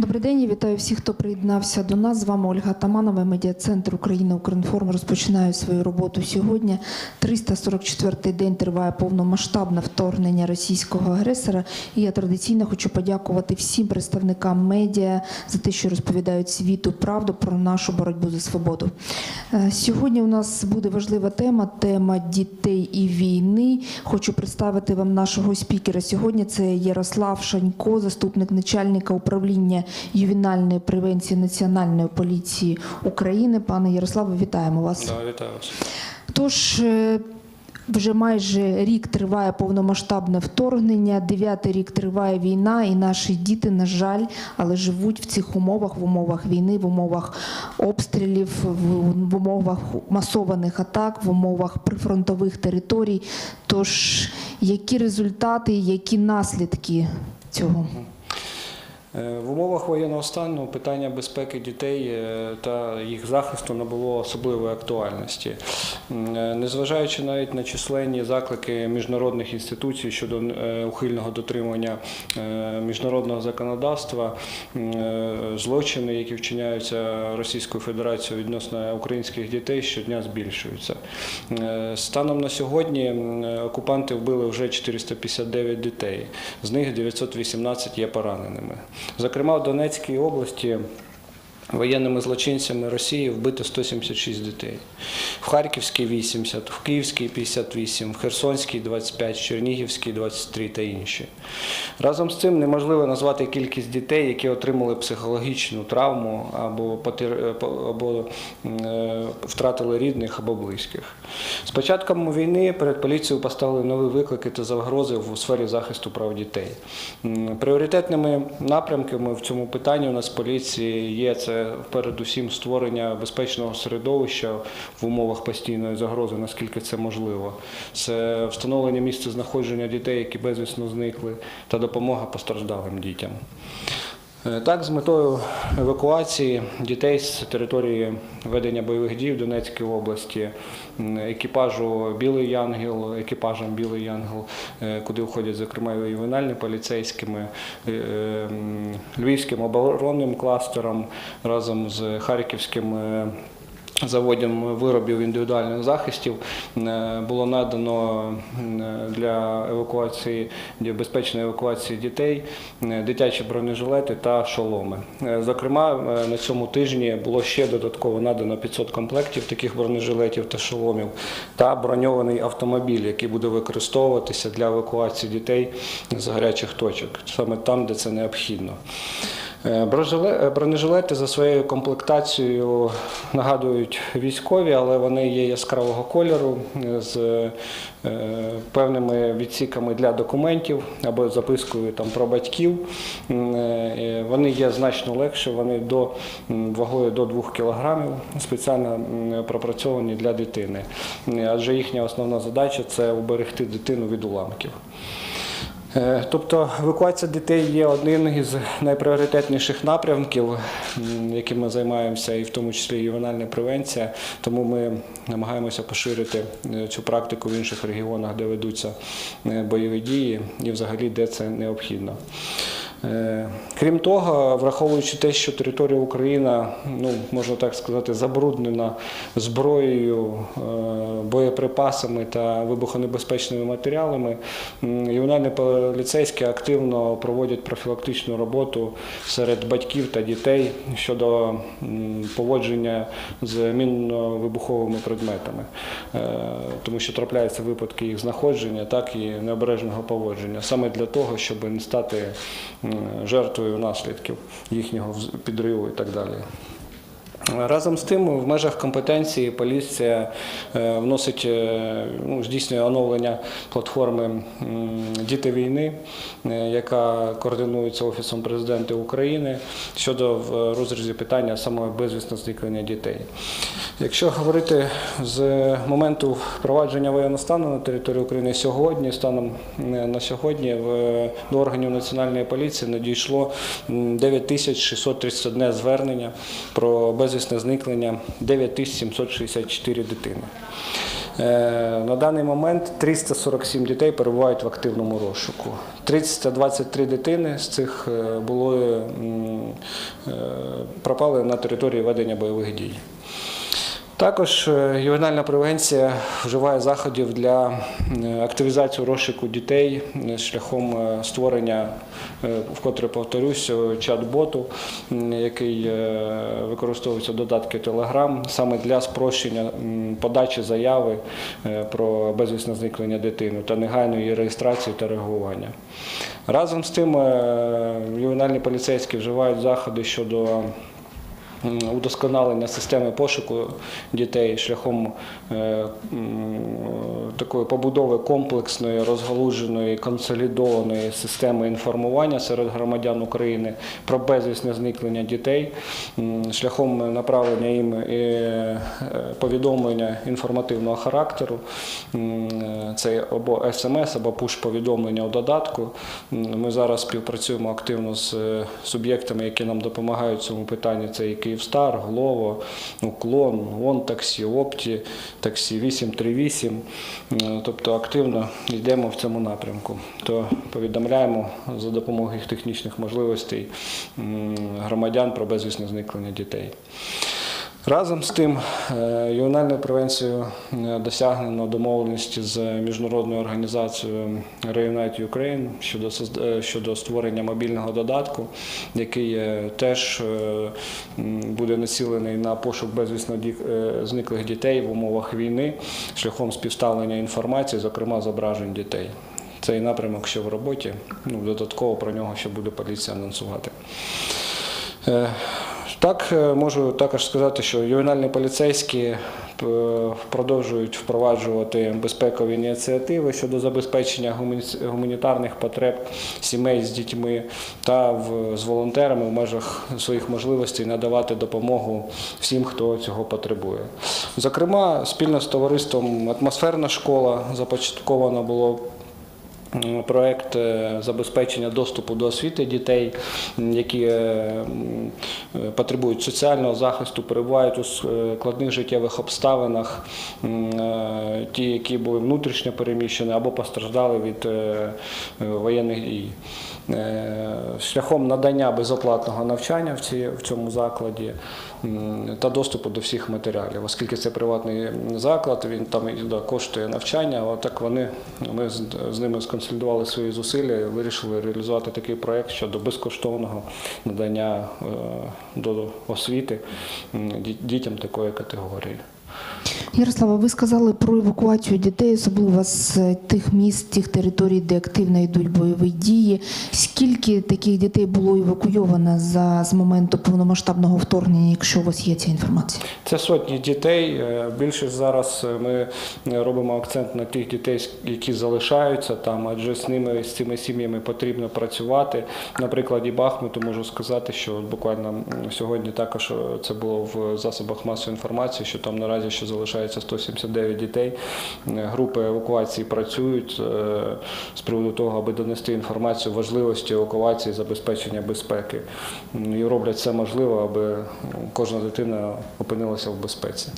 Добрий день, я вітаю всіх, хто приєднався до нас. З вами Ольга Таманова, медіа-центр Україна Укрінформ розпочинає свою роботу сьогодні. 344-й день триває повномасштабне вторгнення російського агресора. І я традиційно хочу подякувати всім представникам медіа за те, що розповідають світу правду про нашу боротьбу за свободу. Е, Сьогодні у нас буде важлива тема тема дітей і війни. Хочу представити вам нашого спікера. Сьогодні це Ярослав Шанько, заступник начальника управління ювенальної превенції Національної поліції України. Пане Ярославе, вітаємо вас. Да, вітаю вас. Тож е, вже майже рік триває повномасштабне вторгнення, дев'ятий рік триває війна, і наші діти, на жаль, але живуть в цих умовах, в умовах війни, в умовах обстрілів, в, в умовах масованих атак, в умовах прифронтових територій. Тож, які результати, які наслідки цього? Е, В умовах воєнного стану питання безпеки дітей е, та їх захисту набуло особливої актуальності. Е, Незважаючи навіть на численні заклики міжнародних інституцій щодо ухильного дотримання міжнародного законодавства, злочини, які вчиняються Російською Федерацією відносно українських дітей, щодня збільшуються. Станом на сьогодні окупанти вбили вже 459 дітей, з них 918 є пораненими. Зокрема, в Донецькій області воєнними злочинцями Росії вбито 176 дітей. В Харківській 80, в Київській 58, в Херсонській 25, в Чернігівській 23 та інші. Разом з цим неможливо назвати кількість дітей, які отримали психологічну травму або, або е, втратили рідних або близьких. З початком війни перед поліцією поставили нові виклики та загрози у сфері захисту прав дітей. Пріоритетними напрямками в цьому питанні у нас в поліції є це передусім створення безпечного середовища в умовах постійної загрози, наскільки це можливо. Це встановлення місця знаходження дітей, які безвісно зникли, та допомога постраждалим дітям. Е, Так, з метою евакуації дітей з території ведення бойових дій в Донецькій області, екіпажу Білий Янгел, екіпажем Білий Янгел, е, куди входять, зокрема, і ювенальні поліцейськими, е, е, м, Львівським оборонним кластером разом з Харківським. Заводом виробів індивідуальних захистів е, було надано для евакуації для безпечної евакуації дітей е, дитячі бронежилети та шоломи. Е, Зокрема, на цьому тижні було ще додатково надано 500 комплектів таких бронежилетів та шоломів та броньований автомобіль, який буде використовуватися для евакуації дітей з гарячих точок, саме там, де це необхідно. Е, е, Бронежилети за своєю комплектацією нагадують військові, але вони є яскравого кольору е, з певними відсіками для документів або запискою там про батьків. Вони є значно легші, вони до вагою до 2 кг, спеціально пропрацьовані для дитини. Адже їхня основна задача це уберегти дитину від уламків. Е, Тобто евакуація дітей є одним із найпріоритетніших напрямків, яким ми займаємося, і в тому числі ювенальна превенція. Тому ми намагаємося поширити е, цю практику в інших регіонах, де ведуться е, бойові дії, і взагалі де це необхідно. Е, Крім того, враховуючи те, що територія України, ну можна так сказати, забруднена зброєю, е, боєприпасами та вибухонебезпечними матеріалами, м, ювенальні поліцейські активно проводять профілактичну роботу серед батьків та дітей щодо поводження з мінно-вибуховими предметами, Е, тому що трапляються випадки їх знаходження, так і необережного поводження, саме для того, щоб не стати жертвою наслідків їхнього підриву і так далі. Разом з тим, в межах компетенції поліція е, вносить е, ну, здійснює оновлення платформи Діти війни, е, яка координується Офісом президента України щодо в розрізі питання саме безвісно зникнення дітей. Якщо говорити з моменту впровадження воєнного стану на території України сьогодні, станом на сьогодні до органів національної поліції надійшло м, 9631 звернення про безвісне зникнення 9764 дитини. Е, На даний момент 347 дітей перебувають в активному розшуку. 323 дитини з цих е, були, м, е, пропали на території ведення бойових дій. Також е, ювенальна превенція вживає заходів для активізації розшуку дітей е, шляхом е, створення, вкотре повторюсь, чат-боту, який використовується додатки Telegram, саме для спрощення подачі заяви про безвісне зникнення дитини та негайної реєстрації та реагування. Разом з тим, ювенальні поліцейські вживають заходи щодо удосконалення системи пошуку дітей шляхом е, такої побудови комплексної, розгалуженої, консолідованої системи інформування серед громадян України про безвісне зникнення дітей, шляхом направлення їм е, повідомлення інформативного характеру. Е, Це або смс, або пуш-повідомлення у додатку. Ми зараз співпрацюємо активно з е, суб'єктами, які нам допомагають в цьому питанні. Це і Київстар, Глово, Уклон, ОН таксі, Опті, таксі 838. Тобто активно йдемо в цьому напрямку. То повідомляємо за допомогою технічних можливостей громадян про безвісне зникнення дітей. Разом з тим, е, ювенальною превенцією е, досягнено домовленості з міжнародною організацією Reunite Ukraine щодо е, щодо створення мобільного додатку, який теж буде націлений на пошук безвісно зниклих дітей в умовах війни шляхом співставлення інформації, зокрема зображень дітей. Цей напрямок ще в роботі. Ну, додатково про нього ще буде поліція анонсувати. Так, е, можу також сказати, що ювенальні поліцейські е, продовжують впроваджувати безпекові ініціативи щодо забезпечення гумані- гуманітарних потреб сімей з дітьми та з волонтерами в межах своїх можливостей надавати допомогу всім, хто цього потребує. Зокрема, спільно з товариством Атмосферна школа започатковано було Проект е, забезпечення доступу до освіти дітей, які е, потребують соціального захисту, перебувають у е, складних життєвих обставинах, ті, які були внутрішньо переміщені або постраждали від воєнних дій. Шляхом надання безоплатного навчання в цьому закладі та доступу до всіх матеріалів, оскільки це приватний заклад, він там коштує навчання. а так вони ми з, ними сконсолідували свої зусилля і вирішили реалізувати такий проєкт щодо безкоштовного надання е, до освіти дітям такої категорії. Ярослава, ви сказали про евакуацію дітей, особливо з тих міст, тих територій, де активно йдуть бойові дії. Скільки таких дітей було евакуйовано за з моменту повномасштабного вторгнення, якщо у вас є ця інформація? Це сотні дітей. Е, Більше зараз е, ми е, робимо акцент на тих дітей, які залишаються там, адже з ними з цими сім'ями потрібно працювати. На прикладі Бахмуту можу сказати, що буквально сьогодні також е, це було в засобах масової інформації, що там наразі ще залишається 179 дітей. Групи евакуації працюють е, з приводу того, аби донести інформацію важливості евакуації, забезпечення безпеки. І роблять все можливе, аби кожна дитина опинилася в безпеці.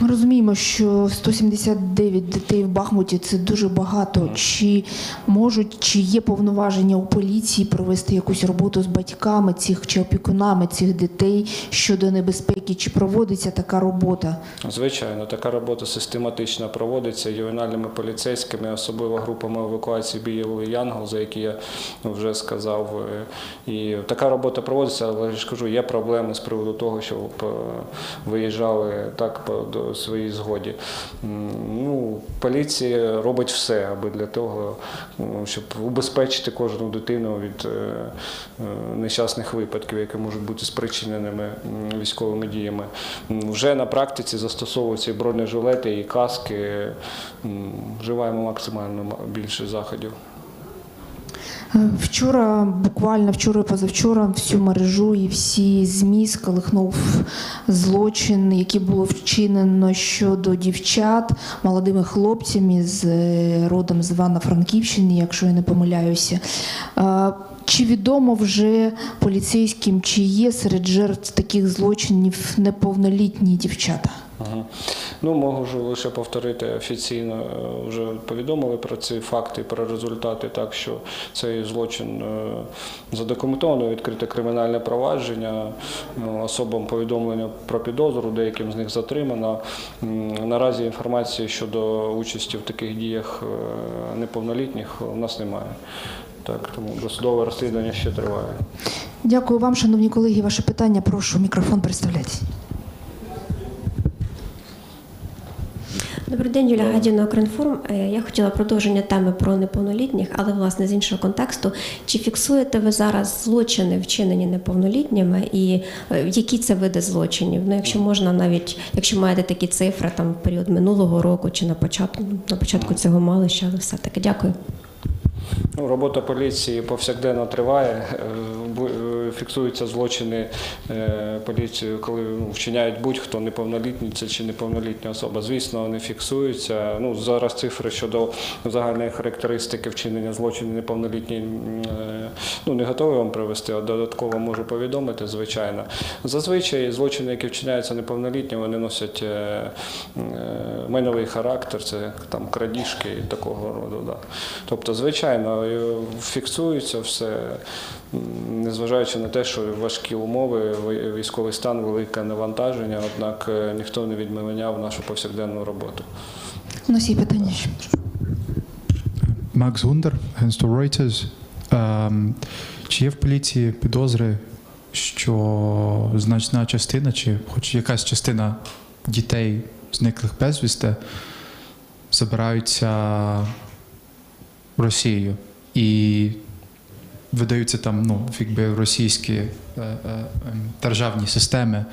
Ми розуміємо, що 179 дітей в Бахмуті це дуже багато. Чи можуть, чи є повноваження у поліції провести якусь роботу з батьками цих чи опікунами цих дітей щодо небезпеки? Чи проводиться така робота? Звичайно, така робота систематично проводиться ювенальними поліцейськими, особливо групами евакуації «Білий Янгол, за які я вже сказав. Е, І така робота проводиться, але я ж кажу, є проблеми з приводу того, що е, виїжджали так по своїй згоді. Ну, поліція робить все, аби для того, ну, щоб убезпечити кожну дитину від е, нещасних випадків, які можуть бути спричиненими військовими діями. Вже на практиці застосовуються і бронежилети, і каски. Вживаємо максимально більше заходів. Вчора, буквально вчора, і позавчора, всю мережу і всі ЗМІ сколихнув злочин, який було вчинено щодо дівчат молодими хлопцями з е, родом з Івано-Франківщини, якщо я не помиляюся. Чи відомо вже поліцейським, чи є серед жертв таких злочинів неповнолітні дівчата? Ну, можу лише повторити офіційно. е, Вже повідомили про ці факти, про результати, так що цей злочин е, задокументовано, відкрите кримінальне провадження, ну, особам повідомлення про підозру, деяким з них затримано. Наразі інформації щодо участі в таких діях е, неповнолітніх у нас немає. Так, тому досудове розслідування ще триває. Дякую вам, шановні колеги. Ваше питання. Прошу мікрофон представляйтесь. Добрий день, Юлія Гадіна, Укрінформ. Е, Я хотіла продовження теми про неповнолітніх, але власне з іншого контексту. Чи фіксуєте ви зараз злочини, вчинені неповнолітніми, і е, які це види злочинів? Ну, якщо можна, навіть якщо маєте такі цифри, там в період минулого року чи на початку на початку цього мали ще, але все таки дякую. Ну, Робота поліції повсякденно триває. Фіксуються злочини е, поліцією, коли ну, вчиняють будь-хто неповнолітній це чи неповнолітня особа. Звісно, вони фіксуються. Ну зараз цифри щодо загальної характеристики вчинення злочинів неповнолітній м, е, ну не готовий вам привести, а додатково можу повідомити. Звичайно, зазвичай злочини, які вчиняються неповнолітні, вони носять е, майновий характер, це там крадіжки і такого роду. Да. Тобто, звичайно, фіксується все, м, незважаючи на те, що важкі умови, військовий стан, велике навантаження, однак е, ніхто не відміняв нашу повсякденну роботу. Носій питання. ще. Макс Гундер, агентство Reuters. Ем, Чи є в поліції підозри, що значна частина, чи хоч якась частина дітей, зниклих безвісти, забираються в Росію і видаються там ну, якби російські е, е, ем, державні системи?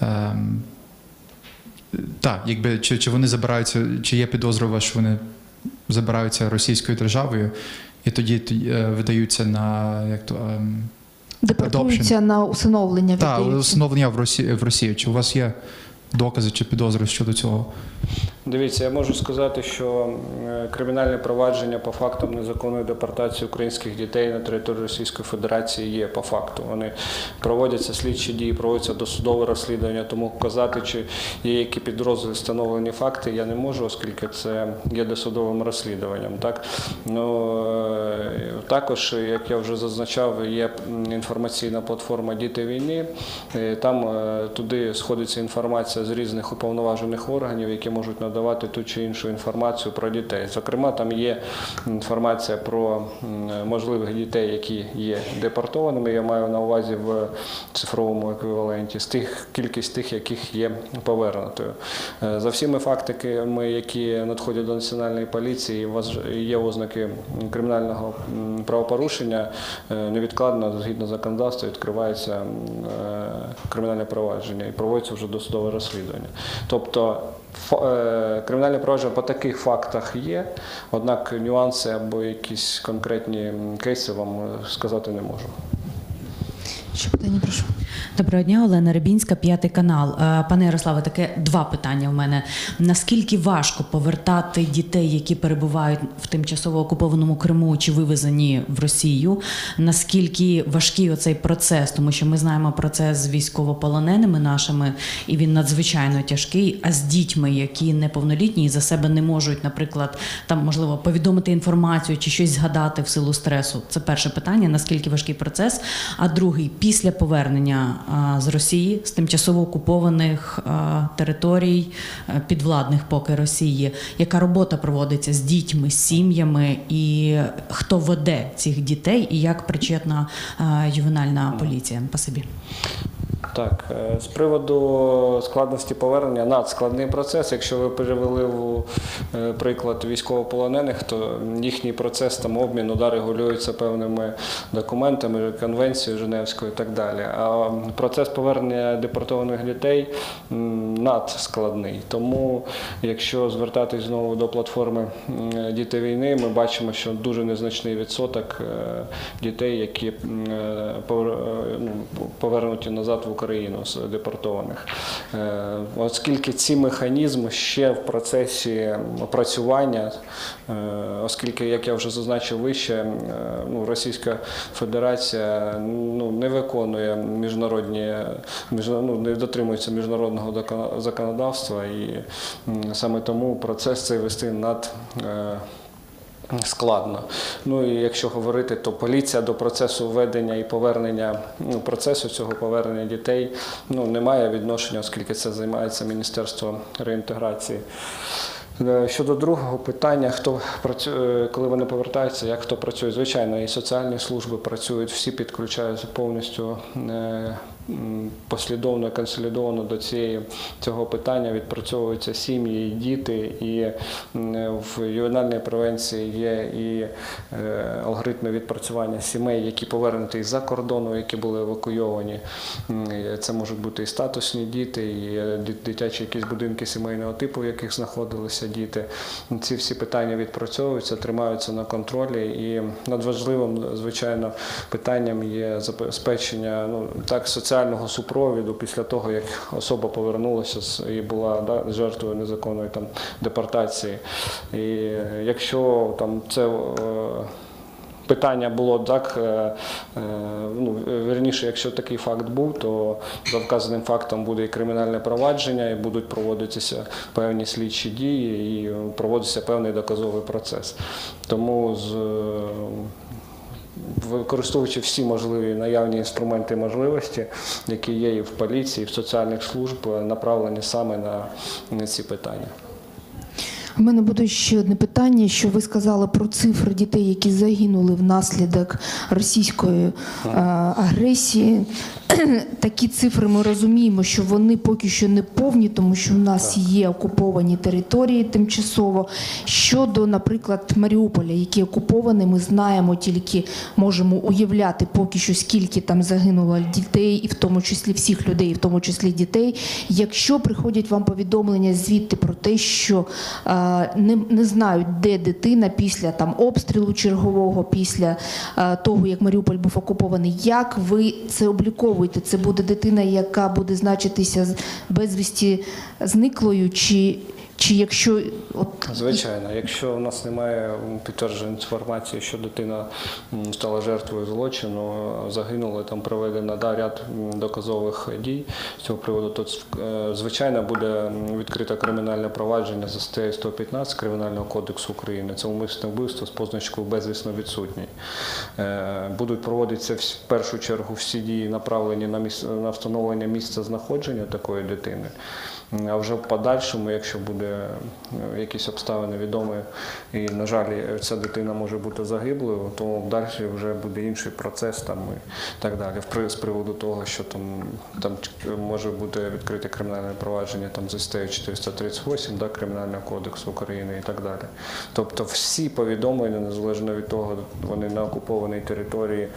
Ем, так, якби чи, чи вони забираються, чи є вас, що вони забираються російською державою, і тоді е, видаються на як то ем, Депортуються на усиновлення. та віддаються. усиновлення в Росії в Росію. Чи у вас є докази чи підозри щодо цього? Дивіться, я можу сказати, що е, кримінальне провадження по фактам незаконної депортації українських дітей на території Російської Федерації є по факту. Вони проводяться слідчі дії, проводяться досудове розслідування. Тому казати, чи є які підрозділи встановлені факти, я не можу, оскільки це є досудовим розслідуванням. Так ну е, також, як я вже зазначав, є інформаційна платформа Діти війни. Е, Там туди сходиться інформація з різних уповноважених органів, які можуть надавати ту чи іншу інформацію про дітей. Зокрема, там є інформація про можливих дітей, які є депортованими. Я маю на увазі в цифровому еквіваленті, з тих кількість тих, яких є повернутою. Е, За всіми фактами, які надходять до національної поліції, є ознаки кримінального правопорушення, е, невідкладно згідно законодавства відкривається е, кримінальне провадження і проводиться вже досудове розслідування. Тобто кримінальне провадження по таких фактах є, однак нюанси або якісь конкретні кейси вам е, сказати не можу. Ще питання, прошу. Доброго дня, Олена Рибінська, п'ятий канал. Е, Пане Ярославе, таке два питання в мене. Наскільки важко повертати дітей, які перебувають в тимчасово окупованому Криму чи вивезені в Росію? Наскільки важкий оцей процес? Тому що ми знаємо процес з військовополоненими нашими, і він надзвичайно тяжкий. А з дітьми, які неповнолітні і за себе не можуть, наприклад, там можливо повідомити інформацію чи щось згадати в силу стресу. Це перше питання. Наскільки важкий процес? А другий після повернення а, з Росії з тимчасово окупованих територій підвладних поки Росії, яка робота проводиться з дітьми, з сім'ями, і хто веде цих дітей, і як причетна ювенальна поліція? Спасибі. Так, е, з приводу складності повернення, надскладний процес. Якщо ви перевели в е, приклад військовополонених, то їхній процес там обміну да, регулюється певними документами, конвенцією Женевською і так далі. А процес повернення депортованих дітей надскладний. Тому, якщо звертатись знову до платформи Діти війни, ми бачимо, що дуже незначний відсоток е, дітей, які ну, повернуті назад в Україну. Україну з депортованих. Е, Оскільки ці механізми ще в процесі опрацювання, е, оскільки, як я вже зазначив вище, е, ну, Російська Федерація ну, не виконує міжнародні, ну, не дотримується міжнародного законодавства, і саме тому процес цей вести над Складно. Ну і якщо говорити, то поліція до процесу введення і повернення ну, процесу цього повернення дітей ну, не має відношення, оскільки це займається Міністерство реінтеграції. Е, Щодо другого питання, хто працює, коли вони повертаються, як хто працює, звичайно, і соціальні служби працюють, всі підключаються повністю е, послідовно, консолідовано до цієї цього питання. Відпрацьовуються сім'ї, і діти, і в ювенальній превенції є і е, алгоритми відпрацювання сімей, які повернуті із-за кордону, які були евакуйовані. Це можуть бути і статусні діти, і е, дитячі якісь будинки сімейного типу, в яких знаходилися діти. Ці всі питання відпрацьовуються, тримаються на контролі. І надважливим, звичайно, питанням є забезпечення ну, так, соціального супровіду після того, як особа повернулася і була да, жертвою незаконної там, депортації. І якщо там це. е, Питання було так, е, е, ну, верніше, якщо такий факт був, то за вказаним фактом буде і кримінальне провадження, і будуть проводитися певні слідчі дії, і проводиться певний доказовий процес. Тому з використовуючи всі можливі наявні інструменти і можливості, які є і в поліції, і в соціальних служб, направлені саме на, ці питання. У мене буде ще одне питання, що ви сказали про цифри дітей, які загинули внаслідок російської е, агресії. Такі цифри ми розуміємо, що вони поки що не повні, тому що в нас є окуповані території тимчасово. Щодо, наприклад, Маріуполя, який окупований, ми знаємо тільки можемо уявляти поки що скільки там загинуло дітей, і в тому числі всіх людей, і в тому числі дітей. Якщо приходять вам повідомлення звідти про те, що е, не, не знають, де дитина після там обстрілу чергового, після е, того, як Маріуполь був окупований, як ви це обліковуєте? Це буде дитина, яка буде значитися безвісті зниклою, чи, чи якщо от Звичайно, якщо у нас немає підтвердженої інформації, що дитина стала жертвою злочину, загинула, там проведено да, ряд доказових дій з цього приводу, то е, звичайно буде відкрите кримінальне провадження за статтею 115 Кримінального кодексу України. Це умисне вбивство з позначкою безвісно відсутній. Е, Будуть проводитися в першу чергу всі дії направлені на місце на встановлення місця знаходження такої дитини. А вже в подальшому, якщо буде якісь обставини відомі, і, на жаль, ця дитина може бути загиблою, то далі вже буде інший процес там і так далі. З приводу того, що там, там може бути відкрите кримінальне провадження там, за статтею 438 да, Кримінального кодексу України і так далі. Тобто всі повідомлення, незалежно від того, вони на окупованій території,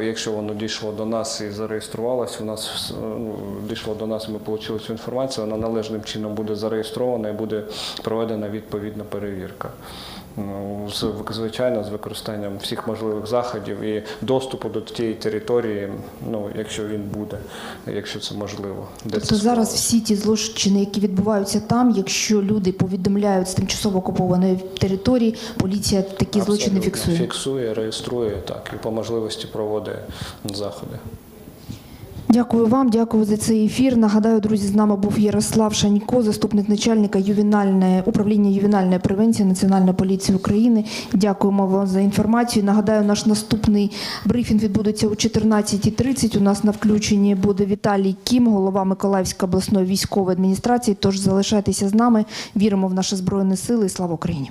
якщо воно дійшло до нас і зареєструвалось, у нас е, ну, дійшло до нас, ми отримали цю інформацію, вона належним чином буде зареєстрована і буде проведена відповідна перевірка. Ну, з- Звичайно, з використанням всіх можливих заходів і доступу до тієї території, ну, якщо він буде, якщо це можливо. Де Тобто це зараз всі ті злочини, які відбуваються там, якщо люди повідомляють з тимчасово окупованої території, поліція такі злочини фіксує. Фіксує, реєструє так і по можливості проводить заходи. Дякую вам, дякую за цей ефір. Нагадаю, друзі, з нами був Ярослав Шанько, заступник начальника ювенальної управління ювенальної превенції Національної поліції України. Дякуємо вам за інформацію. Нагадаю, наш наступний брифінг відбудеться о 14.30. У нас на включенні буде Віталій Кім, голова Миколаївської обласної військової адміністрації. Тож залишайтеся з нами. Віримо в наші збройні сили. Слава Україні!